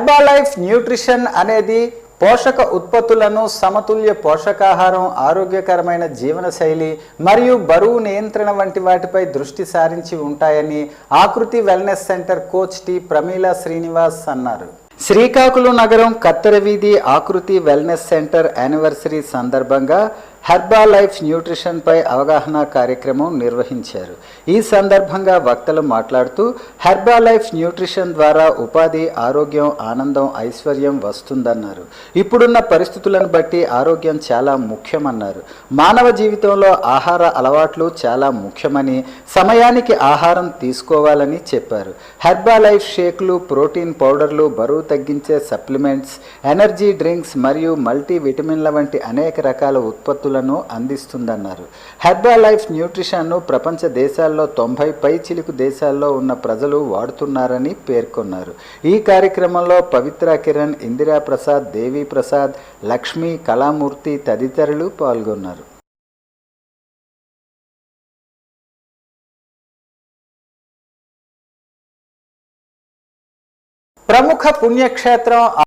హెర్బాలైఫ్ nutrition అనేది పోషక ఉత్పత్తులను సమతుల్య పోషకాహారం ఆరోగ్యకరమైన జీవనశైలి మరియు బరువు నియంత్రణ వంటి వాటిపై దృష్టి సారించి ఉంటాయని Akruthi wellness centre coach T. Pramila Srinivas అన్నారు. శ్రీకాకుళం నగరం కత్తెర వీధి ఆకృతి వెల్నెస్ సెంటర్ యానివర్సరీ సందర్భంగా హెర్బా లైఫ్ న్యూట్రిషన్పై అవగాహన కార్యక్రమం నిర్వహించారు. ఈ సందర్భంగా వక్తలు మాట్లాడుతూ హెర్బా లైఫ్ న్యూట్రిషన్ ద్వారా ఉపాధి ఆరోగ్యం ఆనందం ఐశ్వర్యం వస్తుందన్నారు. ఇప్పుడున్న పరిస్థితులను బట్టి ఆరోగ్యం చాలా ముఖ్యమన్నారు. మానవ జీవితంలో ఆహార అలవాట్లు చాలా ముఖ్యమని సమయానికి ఆహారం తీసుకోవాలని చెప్పారు. హెర్బా లైఫ్ షేక్లు ప్రోటీన్ పౌడర్లు బరువు తగ్గించే సప్లిమెంట్స్ ఎనర్జీ డ్రింక్స్ మరియు మల్టీ విటమిన్ల వంటి అనేక రకాల ఉత్పత్తులు ఉత్పత్తులను అందిస్తుందన్నారు. హెర్బా లైఫ్ న్యూట్రిషన్ను ప్రపంచ దేశాల్లో తొంభై పై చిలుకు దేశాల్లో ఉన్న ప్రజలు వాడుతున్నారని పేర్కొన్నారు. ఈ కార్యక్రమంలో పవిత్ర కిరణ్ ఇందిరా ప్రసాద్ దేవి ప్రసాద్ లక్ష్మి కళామూర్తి తదితరులు పాల్గొన్నారు. ప్రముఖ పుణ్యక్షేత్రం